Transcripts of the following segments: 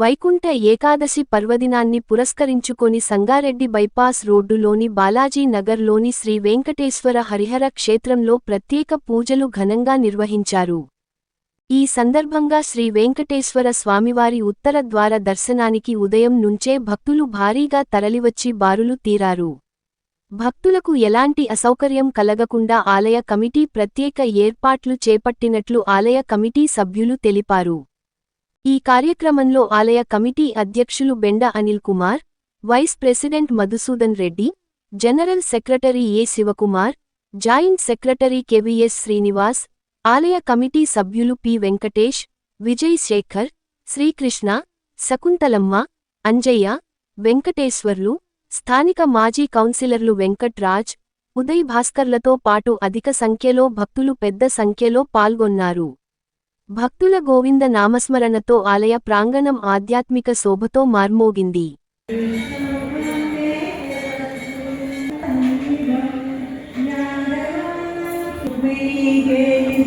వైకుంఠ ఏకాదశి పర్వదినాన్ని పురస్కరించుకొని సంగారెడ్డి బైపాస్ రోడ్డులోని బాలాజీ నగర్లోని శ్రీ వెంకటేశ్వర హరిహర క్షేత్రంలో ప్రత్యేక పూజలు ఘనంగా నిర్వహించారు. ఈ సందర్భంగా శ్రీ వెంకటేశ్వర స్వామివారి ఉత్తర ద్వార దర్శనానికి ఉదయం నుంచే భక్తులు భారీగా తరలివచ్చి బారులు తీరారు. భక్తులకు ఎలాంటి అసౌకర్యం కలగకుండా ఆలయ కమిటీ ప్రత్యేక ఏర్పాట్లు చేపట్టినట్లు ఆలయ కమిటీ సభ్యులు తెలిపారు. ఈ కార్యక్రమంలో ఆలయ కమిటీ అధ్యక్షులు Benda Anil Kumar vice president Madhusudan Reddy general secretary A Shivakumar joint secretary KVS Srinivas ఆలయ కమిటీ సభ్యులు పి వెంకటేష్ విజయ్ శేఖర్ శ్రీకృష్ణ శకుంతలమ్మ అంజయ్య వెంకటేశ్వర్లు స్థానిక మాజీ కౌన్సిలర్లు వెంకట్రాజ్ ఉదయ్ భాస్కర్లతో పాటు అధిక సంఖ్యలో భక్తులు పెద్ద సంఖ్యలో పాల్గొన్నారు. భక్తుల గోవింద నామస్మరణతో ఆలయ ప్రాంగణం ఆధ్యాత్మిక శోభతో మార్మోగింది.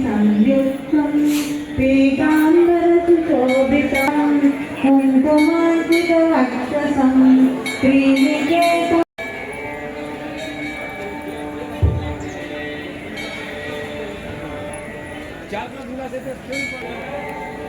సంయుక్తం పీతాంబరసుశోభితం కుంకుమార్జిత వక్షసం శ్రీ ચાર્જનો જુલાસે તે કેવું પડે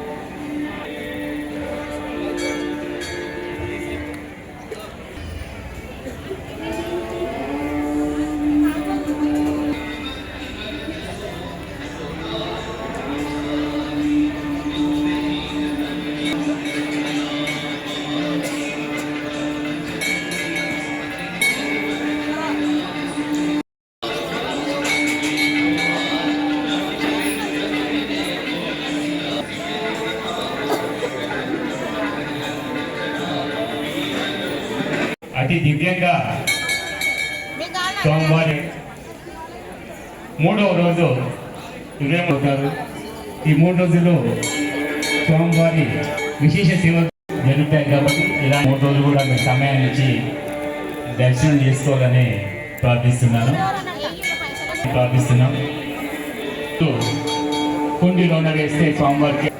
అతి దివ్యంగా సోమవారం మూడవ రోజు ఉదయం ఈ మూడు రోజులు సోమవారి విశేష సేవ జరుగుతాయి కాబట్టి ఇలా మూడు రోజులు కూడా మీ సమయాన్ని ఇచ్చి దర్శనం చేసుకోవాలని ప్రార్థిస్తున్నాను. ప్రార్థిస్తున్నాం. కుండీలోన వేస్తే స్వామివారికి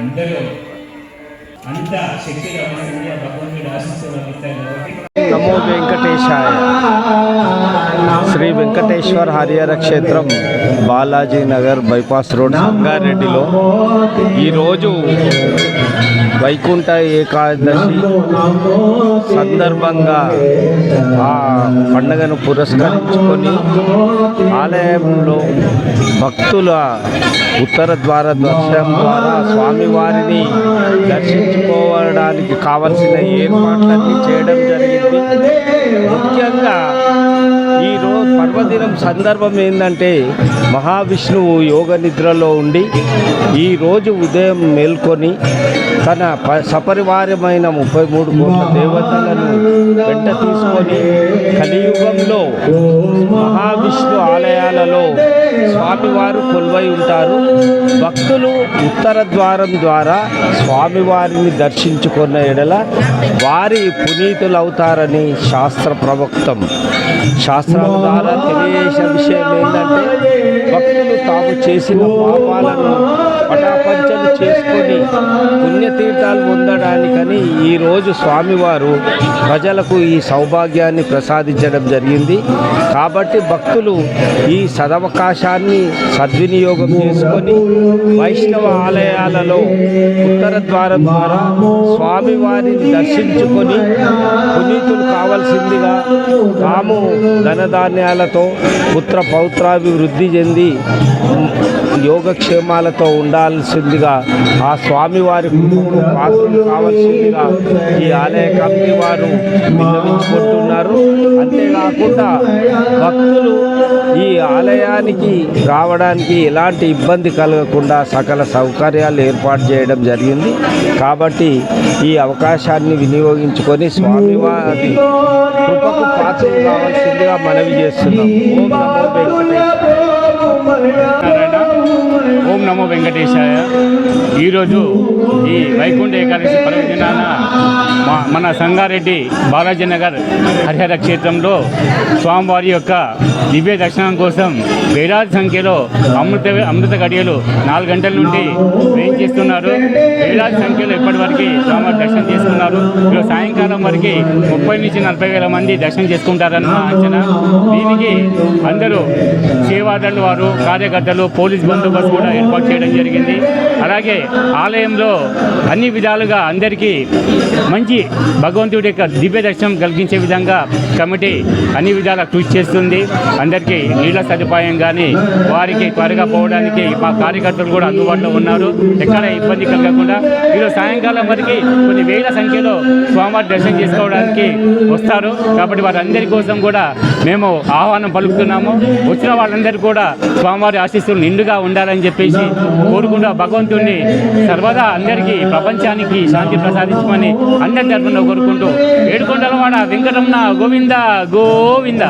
అందరూ అంత శక్తి మనకి ఆ భగవంతుడు ఆశిస్తులు కాబట్టి నమో వెంకటేశాయ. శ్రీ వెంకటేశ్వర్ హరిహర క్షేత్రం బాలాజీ నగర్ బైపాస్ రోడ్ సంగారెడ్డిలో. ఈరోజు వైకుంఠ ఏకాదశి సందర్భంగా ఆ పండగను పురస్కరించుకొని ఆలయంలో భక్తుల ఉత్తర ద్వార దర్శనం ద్వారా స్వామివారిని దర్శించుకోవడానికి కావలసిన ఏర్పాట్లన్నీ చేయడం జరిగింది. పర్వదినం సందర్భం ఏంటంటే మహావిష్ణువు యోగ నిద్రలో ఉండి ఈరోజు ఉదయం మేల్కొని తన ప సపరివారమైన ముప్పై మూడు కోట్ల దేవతలను వెంట తీసుకొని కలియుగంలో మహావిష్ణు ఆలయాలలో స్వామివారు కొలువై ఉంటారు. భక్తులు ఉత్తర ద్వారం ద్వారా స్వామివారిని దర్శించుకున్న ఎడల వారి పునీతులవుతారని శాస్త్ర ప్రవక్తం శాస్త్రాల ద్వారా తెలియజేసే విషయం ఏంటంటే భక్తులు తాము చేసిన పాపాలను పటాపంచలు చేసుకొని పుణ్యతీర్థాలు పొందడానికని ఈరోజు స్వామివారు ప్రజలకు ఈ సౌభాగ్యాన్ని ప్రసాదించడం జరిగింది. కాబట్టి భక్తులు ఈ సదవకాశాన్ని సద్వినియోగం చేసుకొని వైష్ణవ ఆలయాలలో ఉత్తర ద్వారం ద్వారా స్వామివారిని దర్శించుకొని పునీతులు కావలసిందిగా తాము ధనధాన్యాలతో పుత్ర పౌత్రాభివృద్ధి చెంది యోగక్షేమాలతో ఉండాల్సిందిగా ఆ స్వామివారి కృపకు పాత్రలు కావాల్సిందిగా ఈ ఆలయ కమిటీ వారు విన్నవించుకుంటున్నారు. అంతేకాకుండా భక్తులు ఈ ఆలయానికి రావడానికి ఎలాంటి ఇబ్బంది కలగకుండా సకల సౌకర్యాలు ఏర్పాటు చేయడం జరిగింది. కాబట్టి ఈ అవకాశాన్ని వినియోగించుకొని స్వామివారి కృపకు పాత్రలు కావాల్సిందిగా మనవి చేస్తున్నాం. ఓం నమో వెంకటేశ్వర నమో వెంకటేశాయ. ఈరోజు ఈ వైకుంఠ ఏకాదశి పర్వదినాన మా మన సంగారెడ్డి బాలాజీ నగర్ హరిహర క్షేత్రంలో స్వామివారి యొక్క దివ్య దర్శనం కోసం వేలాది సంఖ్యలో అమృత అమృత గడియలు నాలుగు గంటల నుండి వెయిట్ చేస్తున్నారు వేలాది సంఖ్యలో ఇప్పటివరకు స్వామివారి దర్శనం చేసుకున్నారు. ఇప్పుడు సాయంకాలం వరకు ముప్పై నుంచి నలభై వేల మంది దర్శనం చేసుకుంటారన్న అంచనా. దీనికి అందరూ సేవాదళ్ళు వారు కార్యకర్తలు పోలీస్ బందోబస్తు కూడా ఏర్పాటు చేయడం జరిగింది. అలాగే ఆలయంలో అన్ని విధాలుగా అందరికీ మంచి భగవంతుడి యొక్క దివ్య దర్శనం కలిగించే విధంగా కమిటీ అన్ని విధాలా కృషి చేస్తుంది. అందరికీ నీళ్ళ సదుపాయం కానీ వారికి త్వరగా పోవడానికి మా కార్యకర్తలు కూడా అందుబాటులో ఉన్నారు. ఎక్కడ ఇబ్బంది కలగకుండా ఈరోజు సాయంకాలం వరకు కొన్ని వేల సంఖ్యలో స్వామివారి దర్శనం చేసుకోవడానికి వస్తారు. కాబట్టి వారందరి కోసం కూడా మేము ఆహ్వానం పలుకుతున్నాము. వచ్చిన వాళ్ళందరూ కూడా స్వామివారి ఆశీస్సులు నిండుగా ఉండాలని చెప్పేసి కోరుకుంటూ భగవంతుడిని సర్వదా అందరికీ ప్రపంచానికి శాంతి ప్రసాదించమని అందరి తరఫున కోరుకుంటూ ఏడుకొండలవాడ వెంకటరమణ గోవింద గోవింద.